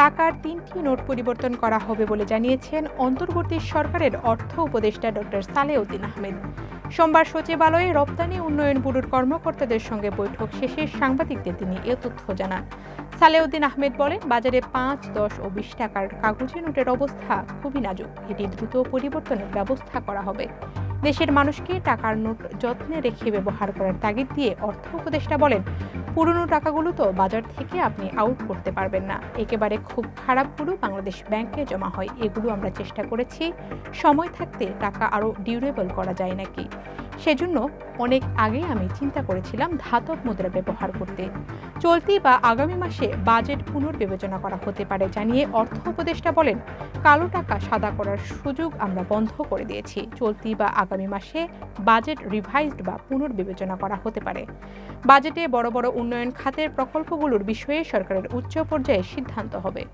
টাকার তিনটি নোট পরিবর্তন করা হবে বলে জানিয়েছেন অন্তর্বর্তী সরকারের অর্থ উপদেষ্টা ডক্টর সালেউদ্দিন আহমেদ। সোমবার সচিবালয়ে রপ্তানি উন্নয়ন ব্যুরোর কর্মকর্তাদের সঙ্গে বৈঠক শেষে সাংবাদিকদের তিনি এ তথ্য জানান। সালেউদ্দিন আহমেদ বলেন, বাজারে পাঁচ, দশ ও বিশ টাকার কাগজে নোটের অবস্থা খুবই নাজুক। এটি দ্রুত পরিবর্তনের ব্যবস্থা করা হবে। দেশের মানুষকে টাকার নোট যত্নে রেখে ব্যবহার করার তাগিদ দিয়ে অর্থ উপদেষ্টা বলেন পুরনো টাকাগুলো তো বাজার থেকে আপনি আউট করতে পারবেন না। একেবারে খুব খারাপগুলো বাংলাদেশ ব্যাংকে জমা হয়। এগুলো আমরা চেষ্টা করেছি। সময় থাকতে টাকা আরও ডিউরেবল করা যায় নাকি? সেজন্য অনেক আগে আমি চিন্তা করেছিলাম ধাতব মুদ্রা ব্যবহার করতে। চলতি বা আগামী মাসে বাজেট পুনর্বিবেচনা করা হতে পারে জানিয়ে অর্থ উপদেষ্টা বলেন, কালো টাকা সাদা করার সুযোগ আমরা বন্ধ করে দিয়েছি। চলতি বা আগামী মাসে বাজেট রিভাইজড বা পুনর্বিবেচনা করা হতে পারে। বাজেটে বড় বড় উন্নয়ন খাতের প্রকল্পগুলোর বিষয়ে সরকারের উচ্চ পর্যায়ে সিদ্ধান্ত হবে।